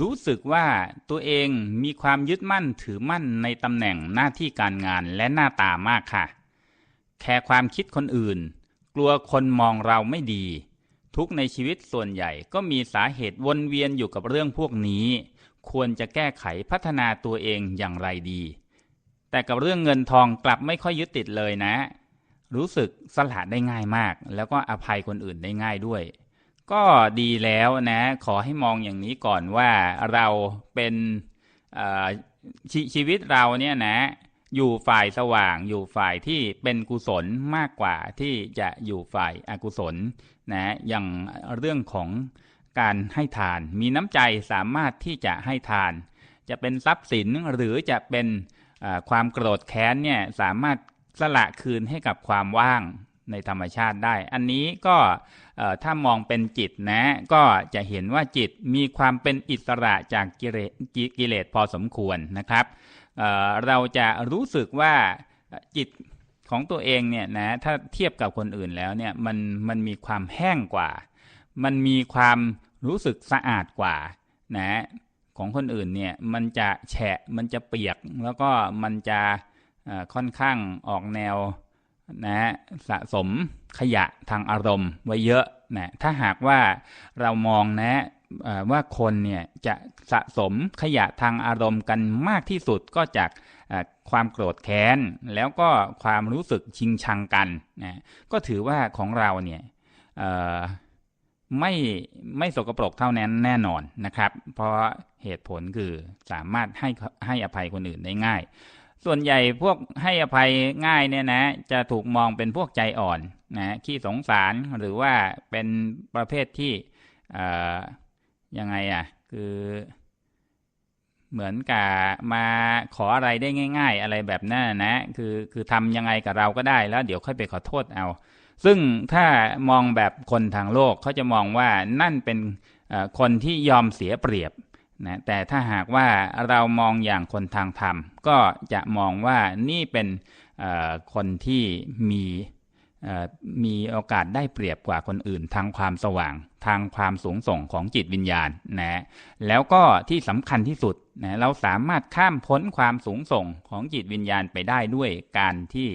รู้สึกว่าตัวเองมีความยึดมั่นถือมั่นในตำแหน่งหน้าที่การงานและหน้าตามากค่ะ แคร์ความคิดคนอื่น กลัวคนมองเราไม่ดี ทุกในชีวิตส่วนใหญ่ก็มีสาเหตุวนเวียนอยู่กับเรื่องพวกนี้ ควรจะแก้ไขพัฒนาตัวเองอย่างไรดี แต่กับเรื่องเงินทองกลับไม่ค่อยยึดติดเลยนะ รู้สึกสละได้ง่ายมาก แล้วก็อภัยคนอื่นได้ง่ายด้วย ก็ดีแล้วนะ ขอให้มองอย่างนี้ก่อนว่าเราเป็นชชีวิตเราเนี่ยนะ อยู่ฝ่ายสว่างอยู่ฝ่ายที่เป็นกุศลมากกว่าที่จะอยู่ฝ่ายอากุศลนะ อย่างเรื่องของการให้ทาน มีน้ำใจสามารถที่จะให้ทาน จะเป็นทรัพย์สินหรือจะเป็นความโกรธแค้นเนี่ยสามารถสละคืนให้กับความว่าง ในธรรมชาติได้ อันนี้ก็ถ้ามองเป็นจิตนะ ก็จะเห็นว่าจิตมีความเป็นอิสระจากกิเลสกิเลสพอสมควรนะครับเเราจะรู้สึกว่าจิตของตัวเองเนี่ยนะถ้าเทียบกับคนอื่นแล้วเนี่ยมันมันมีความแห้งกว่า มันมีความรู้สึกสะอาดกว่านะของคนอื่นเนี่ยมันจะแฉะมันจะเปียกแล้วก็มันจะค่อนข้างออกแนว นะสะสมขยะทางอารมณ์ไว้เยอะนะถ้าหากว่าเรามองนะว่าคนเนี่ยจะสะสมขยะทางอารมณ์กันมากที่สุดก็จากความโกรธแค้น แล้วก็ความรู้สึกชิงชังกันนะก็ถือว่าของเราเนี่ยไม่ไม่สกปรกเท่านั้นแน่นอนนะครับ เพราะเหตุผลคือสามารถให้ให้อภัยคนอื่นได้ง่าย ส่วนใหญ่พวกให้อภัยง่ายเนี่ยนะ จะถูกมองเป็นพวกใจอ่อนนะขี้สงสารหรือว่าเป็นประเภทที่ยังไงอะคือเหมือนกับมาขออะไรได้ง่าย ๆ อะไรแบบนั้นนะ คือคือทำยังไงกับเราก็ได้แล้ว เดี๋ยวค่อยไปขอโทษเอา ซึ่งถ้ามองแบบคนทางโลกเขาจะมองว่านั่นเป็นคนที่ยอมเสียเปรียบ นะแต่ถ้าหากว่าเรามองอย่างคนทางธรรม ก็จะมองว่านี่เป็นคนที่มีมีโอกาสได้เปรียบกว่าคนอื่น ทางความสว่าง ทางความสูงส่งของจิตวิญญาณนะแล้วก็ที่สำคัญที่สุดนะเราสามารถข้ามพ้นความสูงส่งของจิตวิญญาณไปได้ด้วยการที่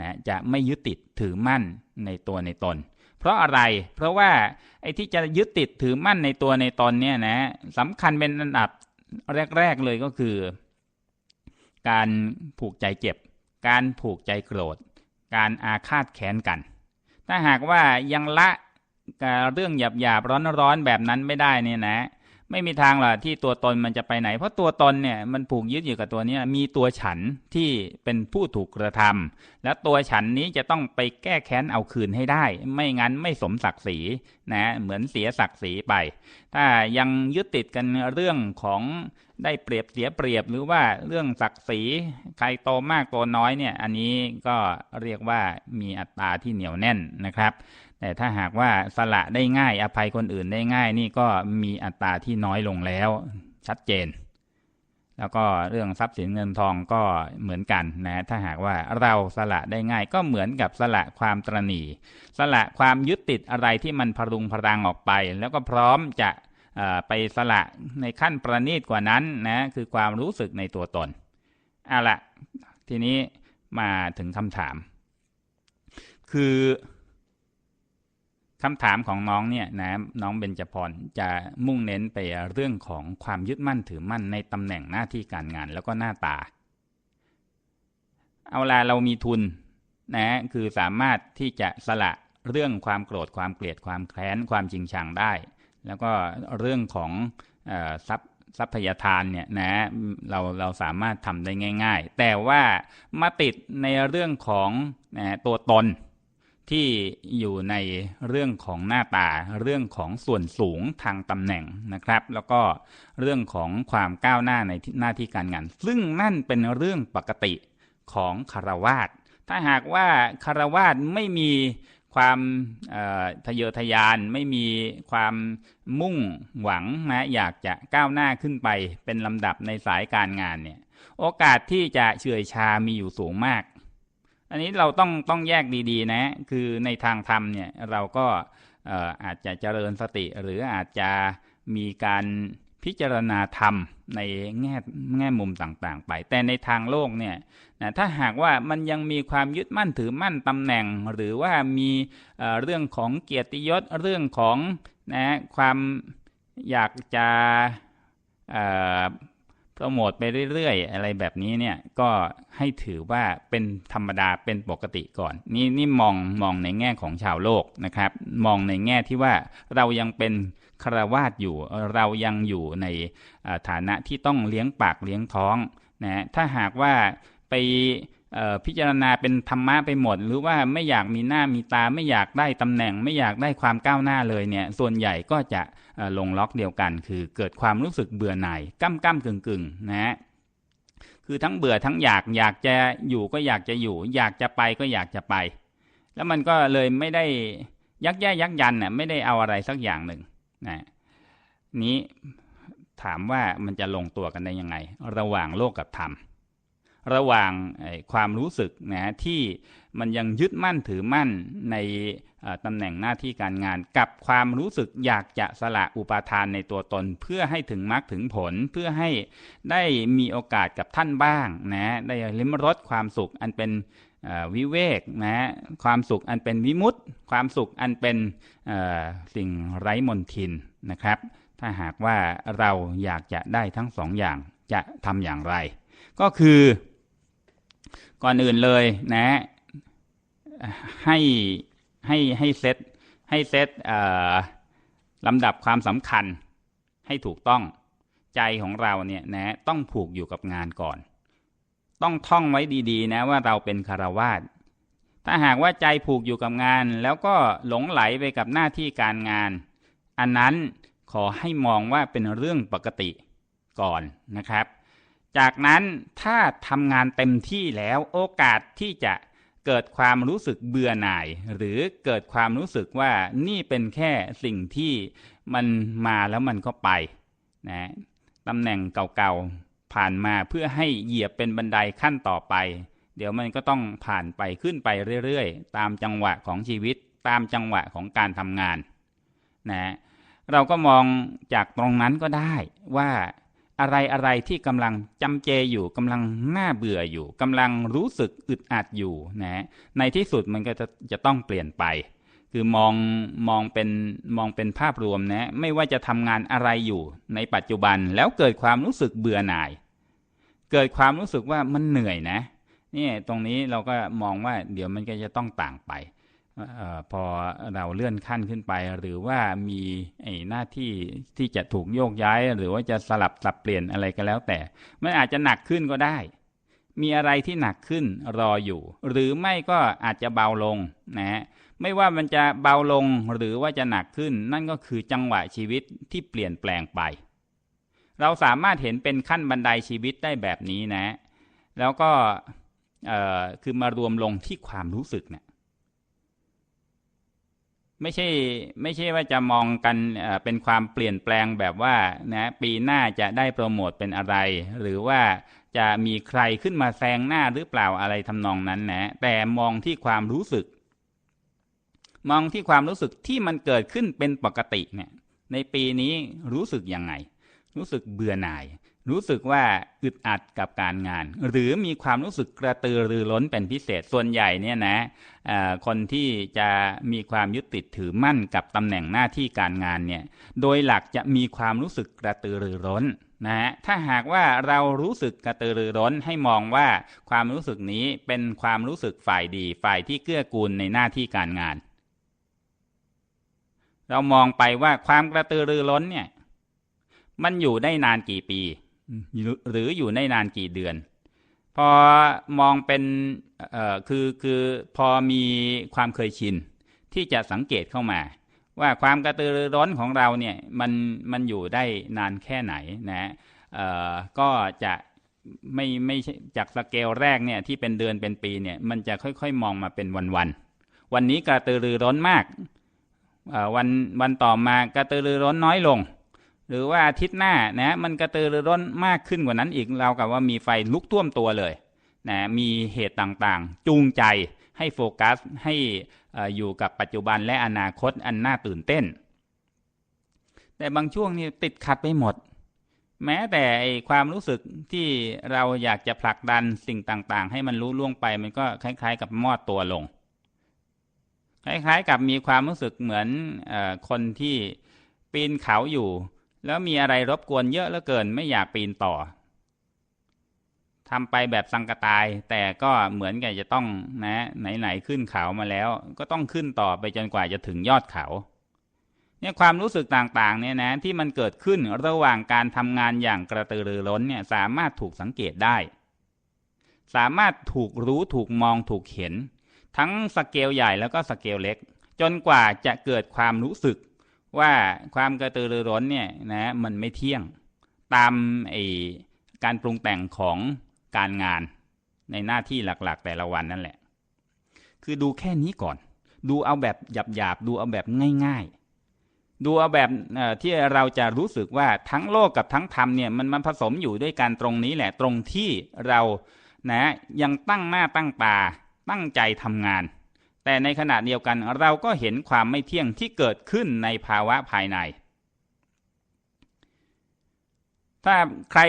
นะจะไม่ยึดติดถือมั่นในตัวในตน เพราะอะไร เพราะว่าไอ้ที่จะยึดติดถือมั่นในตัวในตอนเนี้ยนะสำคัญเป็นอันดับแรก ๆเลยก็คือ การผูกใจเจ็บ การผูกใจโกรธ การอาฆาตแค้นกัน ถ้าหากว่ายังละเรื่องหยาบๆร้อนๆแบบนั้นไม่ได้เนี่ยนะ ไม่มีทางหรอกที่ตัวตนมันจะไปไหน เพราะตัวตนเนี่ยมันผูกยึดอยู่กับตัวนี้มีตัวฉันที่เป็นผู้ถูกกระทำและตัวฉันนี้จะต้องไปแก้แค้นเอาคืนให้ได้ ไม่งั้นไม่สมศักดิ์ศรีนะเหมือนเสียศักดิ์ศรีไป ถ้ายังยึดติดกันเรื่องของ ได้เปรียบเสียเปรียบหรือว่าเรื่องศักดิ์ศรีใครโตมากโตน้อยเนี่ย อันนี้ก็เรียกว่ามีอัตราที่เหนียวแน่นนะครับ แต่ถ้าหากว่าสละได้ง่ายอภัยคนอื่นได้ง่ายนี่ก็มีอัตราที่น้อยลงแล้ว ชัดเจน แล้วก็เรื่องทรัพย์สินเงินทองก็เหมือนกันนะถ้าหากว่าเราสละได้ง่าย ก็เหมือนกับสละความตรณีสละความยึดติดอะไรที่มันพรุงพรังออกไป แล้วก็พร้อมจะ ไปสละในขั้นประณีตกว่านั้นนะคือความรู้สึกในตัวตนเอาละทีนี้มาถึงคำถาม คือคำถามของน้องเนี่ยนะน้องเบญจพรจะมุ่งเน้นไปเรื่องของความยึดมั่นถือมั่นในตำแหน่งหน้าที่การงานแล้วก็หน้าตา เอาละเรามีทุนนะคือสามารถที่จะสละเรื่องความโกรธความเกลียดความแค้นความจริงชังได้ แล้วก็เรื่องของทรัพย์ทรัพยทานเนี่ยนะเราเราสามารถทำได้ง่าย ๆ แต่ว่ามาติดในเรื่องของนะตัวตนที่อยู่ในเรื่องของหน้าตา เรื่องของส่วนสูงทางตำแหน่งนะครับ แล้วก็เรื่องของความก้าวหน้าในหน้าที่การงาน ซึ่งนั่นเป็นเรื่องปกติของคารวาสถ้าหากว่าคารวาสไม่มี ความทะเยอทะยานไม่มีความมุ่งหวังนะอยากจะก้าวหน้าขึ้นไปเป็นลำดับในสายการงานเนี่ยโอกาสที่จะเฉื่อยชามีอยู่สูงมาก อันนี้เราต้องต้องแยกดีๆ นะ คือในทางธรรมเนี่ยเราก็อาจจะเจริญสติหรืออาจจะมีการ พิจารณาธรรมในแง่แง่มุมต่างๆ ไป แต่ในทางโลกเนี่ยนะถ้าหากว่ามันยังมีความยึดมั่นถือมั่นตำแหน่ง หรือว่ามีเเรื่องของเกียรติยศเรื่องของนะความอยากจะโปรโมทไปเรื่อยๆ อะไรแบบนี้เนี่ยก็ให้ถือว่าเป็นธรรมดาเป็นปกติก่อน นี่นี่มองมองในแง่ของชาวโลกนะครับ มองในแง่ที่ว่าเรายังเป็น คารวาสอยู่ เรายังอยู่ในฐานะที่ต้องเลี้ยงปากเลี้ยงท้องนะถ้าหากว่าไปพิจารณาเป็นธรรมะไปหมด หรือว่าไม่อยากมีหน้ามีตาไม่อยากได้ตำแหน่ง ไม่อยากได้ความก้าวหน้าเลยเนี่ยส่วนใหญ่ก็จะลงล็อกเดียวกัน คือเกิดความรู้สึกเบื่อหน่ายก้ำก้ำกึ่งกึ่งนะฮะคือทั้งเบื่อทั้งอยากอยากจะอยู่ก็อยากจะอยู่ อยากจะไปก็อยากจะไป แล้วมันก็เลยไม่ได้ยักแย่ยักยันน่ะไม่ได้เอาอะไรสักอย่างหนึ่ง นะนี้ถามว่ามันจะลงตัวกันได้ยังไง ระหว่างโลกกับธรรม ระหว่างความรู้สึกนะที่มันยังยึดมั่นถือมั่นในตำแหน่งหน้าที่การงาน กับความรู้สึกอยากจะสละอุปาทานในตัวตน เพื่อให้ถึงมรรคถึงผลเพื่อให้ได้มีโอกาสกับท่านบ้างนะได้ลิ้มรสความสุขอันเป็น วิเวกนะความสุขอันเป็นวิมุตต์ความสุขอันเป็นสิ่งไร้มนทินนะครับ ถ้าหากว่าเราอยากจะได้ทั้งสองอย่างจะทำอย่างไร ก็คือก่อนอื่นเลยนะให้ให้ให้เซตให้เซตลำดับความสำคัญให้ถูกต้องใจของเราเนี่ยนะต้องผูกอยู่กับงานก่อน ต้องท่องไว้ดีๆ นะว่าเราเป็นคารวาสถ้าหากว่าใจผูกอยู่กับงาน แล้วก็หลงไหลไปกับหน้าที่การงาน อันนั้นขอให้มองว่าเป็นเรื่องปกติก่อนนะครับ จากนั้นถ้าทำงานเต็มที่แล้วโอกาสที่จะเกิดความรู้สึกเบื่อหน่าย หรือเกิดความรู้สึกว่านี่เป็นแค่สิ่งที่มันมาแล้วมันก็ไปนะตำแหน่งเก่าๆ ผ่านมาเพื่อให้เหยียบเป็นบันไดขั้นต่อไป เดี๋ยวมันก็ต้องผ่านไปขึ้นไปเรื่อยๆ ตามจังหวะของชีวิต ตามจังหวะของการทำงานนะเราก็มองจากตรงนั้นก็ได้ว่าอะไรอะไรที่กำลังจำเจอยู่กำลังน่าเบื่ออยู่กำลังรู้สึกอึดอัดอยู่นะในที่สุดมันก็จะจะต้องเปลี่ยนไป คือมองมองเป็นมองเป็นภาพรวมนะ ไม่ว่าจะทำงานอะไรอยู่ในปัจจุบันแล้วเกิดความรู้สึกเบื่อหน่าย เกิดความรู้สึกว่ามันเหนื่อยนะนี่ตรงนี้เราก็มองว่าเดี๋ยวมันก็จะต้องต่างไปพอเราเลื่อนขั้นขึ้นไป หรือว่ามีหน้าที่ที่จะถูกโยกย้าย หรือว่าจะสลับสับเปลี่ยนอะไรก็แล้วแต่ มันอาจจะหนักขึ้นก็ได้ มีอะไรที่หนักขึ้นรออยู่ หรือไม่ก็อาจจะเบาลงนะฮะไม่ว่ามันจะเบาลงหรือว่าจะหนักขึ้น นั่นก็คือจังหวะชีวิตที่เปลี่ยนแปลงไป เราสามารถเห็นเป็นขั้นบันไดชีวิตได้แบบนี้นะ แล้วก็คือมารวมลงที่ความรู้สึกเนะี่ย ไม่ใช่ไม่ใช่ว่าจะมองกันเป็นความเปลี่ยนแปลงแบบว่านะปีหน้าจะได้โปรโมทเป็นอะไร หรือว่าจะมีใครขึ้นมาแซงหน้าหรือเปล่าอะไรทำนองนั้นนะแต่มองที่ความรู้สึก มองที่ความรู้สึกที่มันเกิดขึ้นเป็นปกติเนี่ยในปีนี้รู้สึกยังไง รู้สึกเบื่อหน่าย รู้สึกว่าอึดอัดกับการงาน หรือมีความรู้สึกกระตือรือร้นเป็นพิเศษส่วนใหญ่เนี่ยนะคนที่จะมีความยึดติดถือมั่นกับตำแหน่งหน้าที่การงานเนี่ยโดยหลักจะมีความรู้สึกกระตือรือร้นนะฮะถ้าหากว่าเรารู้สึกกระตือรือร้นให้มองว่าความรู้สึกนี้เป็นความรู้สึกฝ่ายดีฝ่ายที่เกื้อกูลในหน้าที่การงาน เรามองไปว่าความกระตือรือร้นเนี่ยมันอยู่ได้นานกี่ปี หรืออยู่ในนานกี่เดือน พอมองเป็นคือคือพอมีความเคยชิน ที่จะสังเกตเข้ามา ว่าความกระตือรือร้นของเราเนี่ยมันมันอยู่ได้นานแค่ไหนนะก็จะไม่ไม่จากสเกลแรกเนี่ยที่เป็นเดือนเป็นปีเนี่ยมันจะค่อยๆมองมาเป็นวันวันวันนี้กระตือรือร้นมากวันวันต่อมากระตือรือร้นน้อยลง หรือว่าอาทิตย์หน้านะมันกระตือรือร้นมากขึ้นกว่านั้นอีกเรากับว่ามีไฟลุกท่วมตัวเลยนะมีเหตุต่างๆ จูงใจให้โฟกัสให้อยู่กับปัจจุบันและอนาคตอันน่าตื่นเต้น แต่บางช่วงนี่ติดขัดไปหมด แม้แต่ความรู้สึกที่เราอยากจะผลักดันสิ่งต่างๆ ให้มันรู้ล่วงไปมันก็คล้าย ๆ กับมอดตัวลง คล้ายๆกับมีความรู้สึกเหมือนอคนที่ปีนเขาอยู่ แล้วมีอะไรรบกวนเยอะเหลือเกินไม่อยากปีนต่อทำไปแบบสังกตาย แต่ก็เหมือนกับจะต้องนะไหนๆขึ้นเขามาแล้ว ก็ต้องขึ้นต่อไปจนกว่าจะถึงยอดเขาเนี่ยความรู้สึกต่างๆเนี่ยนะที่มันเกิดขึ้นระหว่างการทำงานอย่างกระตือรือร้นเนี่ยสามารถถูกสังเกตได้ สามารถถูกรู้ถูกมองถูกเห็น ทั้งสเกลใหญ่แล้วก็สเกลเล็ก จนกว่าจะเกิดความรู้สึก ว่าความกระตือรือร้นเนี่ยนะมันไม่เที่ยงตามไอการปรุงแต่งของการงานในหน้าที่หลักๆ แต่ละวันนั่นแหละ คือดูแค่นี้ก่อน ดูเอาแบบหยาบๆดูเอาแบบง่ายๆ ดูเอาแบบที่เราจะรู้สึกว่าทั้งโลกกับทั้งธรรมเนี่ยมันมันผสมอยู่ด้วยกันตรงนี้แหละตรงที่เรานะยังตั้งหน้าตั้งตาตั้งใจทำงาน แต่ในขณะเดียวกันเราก็เห็นความไม่เที่ยงที่เกิดขึ้นในภาวะภายใน ถ้าใคร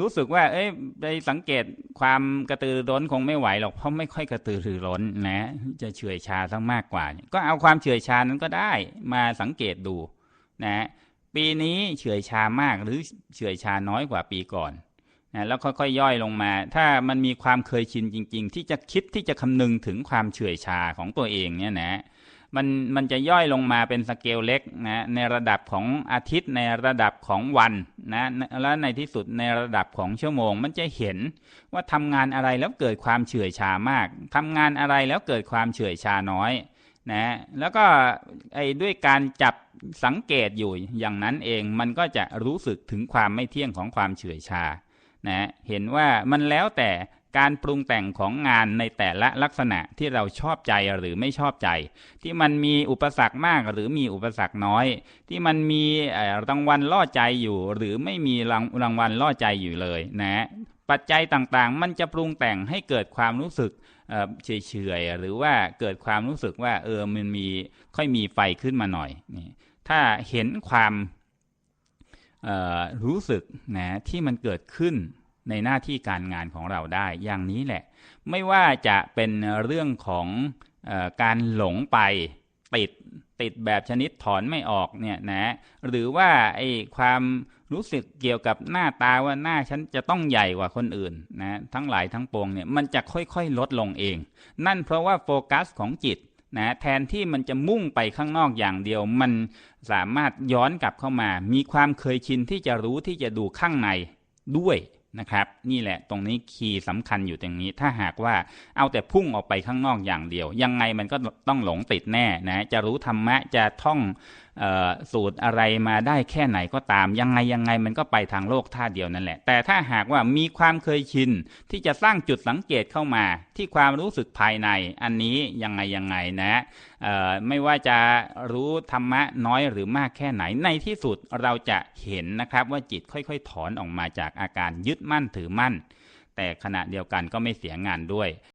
รู้สึกว่า เอ้ยไปสังเกตความกระตือร้นคงไม่ไหวหรอกเพราะไม่ค่อยกระตือรือร้นนะ จะเฉื่อยชาทั้งมากกว่า ก็เอาความเฉื่อยชานั้นก็ได้มาสังเกตดูนะ ปีนี้เฉื่อยชามากหรือเฉื่อยชาน้อยกว่าปีก่อน นะแล้วค่อยๆย่อยลงมา ถ้ามันมีความเคยชินจริง ๆ ที่จะคิดที่จะคำนึงถึงความเฉื่อยชาของตัวเองเนี่ยนะมันมันจะย่อยลงมาเป็นสเกลเล็กนะในระดับของอาทิตย์ในระดับของวันนะและในที่สุดในระดับของชั่วโมง มันจะเห็นว่าทำงานอะไรแล้วเกิดความเฉื่อยชามากทำงานอะไรแล้วเกิดความเฉื่อยชาน้อยนะแล้วก็ไอ้ด้วยการจับสังเกตอยู่อย่างนั้นเองมันก็จะรู้สึกถึงความไม่เที่ยงของความเฉื่อยชา นะเห็นว่ามันแล้วแต่การปรุงแต่งของงานในแต่ละลักษณะที่เราชอบใจหรือไม่ชอบใจ ที่มันมีอุปสรรคมากหรือมีอุปสรรคน้อย ที่มันมีรางวัลล่อใจอยู่ หรือไม่มีรางรางวัลล่อใจอยู่เลยนะปัจจัยต่างๆ มันจะปรุงแต่งให้เกิดความรู้สึกเฉยๆหรือว่าเกิดความรู้สึกว่าเออมันมีค่อยมีไฟขึ้นมาหน่อยนี่ถ้าเห็นความ รู้สึกนะที่มันเกิดขึ้นในหน้าที่การงานของเราได้อย่างนี้แหละ ไม่ว่าจะเป็นเรื่องของอการหลงไปติดติดแบบชนิดถอนไม่ออกเนี่ยนะหรือว่าไอ้ความรู้สึกเกี่ยวกับหน้าตาว่าหน้าฉันจะต้องใหญ่กว่าคนอื่นนะทั้งหลายทั้งปวงเนี่ยมันจะค่อยๆลดลงเอง นั่นเพราะว่าโฟกัสของจิตนะแทนที่มันจะมุ่งไปข้างนอกอย่างเดียว มัน สามารถย้อนกลับเข้ามา มีความเคยชินที่จะรู้ที่จะดูข้างในด้วยนะครับ นี่แหละตรงนี้คีย์สำคัญอยู่ตรงนี้ ถ้าหากว่าเอาแต่พุ่งออกไปข้างนอกอย่างเดียว ยังไงมันก็ต้องหลงติดแน่นะ จะรู้ธรรมะจะท่อง สูตรอะไรมาได้แค่ไหนก็ตาม ยังไงยังไงมันก็ไปทางโลกท่าเดียวนั่นแหละ แต่ถ้าหากว่ามีความเคยชิน ที่จะสร้างจุดสังเกตเข้ามา ที่ความรู้สึกภายใน อันนี้ยังไงยังไงนะไม่ว่าจะรู้ธรรมะน้อยหรือมากแค่ไหนในที่สุดเราจะเห็นนะครับว่าจิตค่อยๆ ถอนออกมาจากอาการยึดมั่นถือมั่น แต่ขณะเดียวกันก็ไม่เสียงานด้วย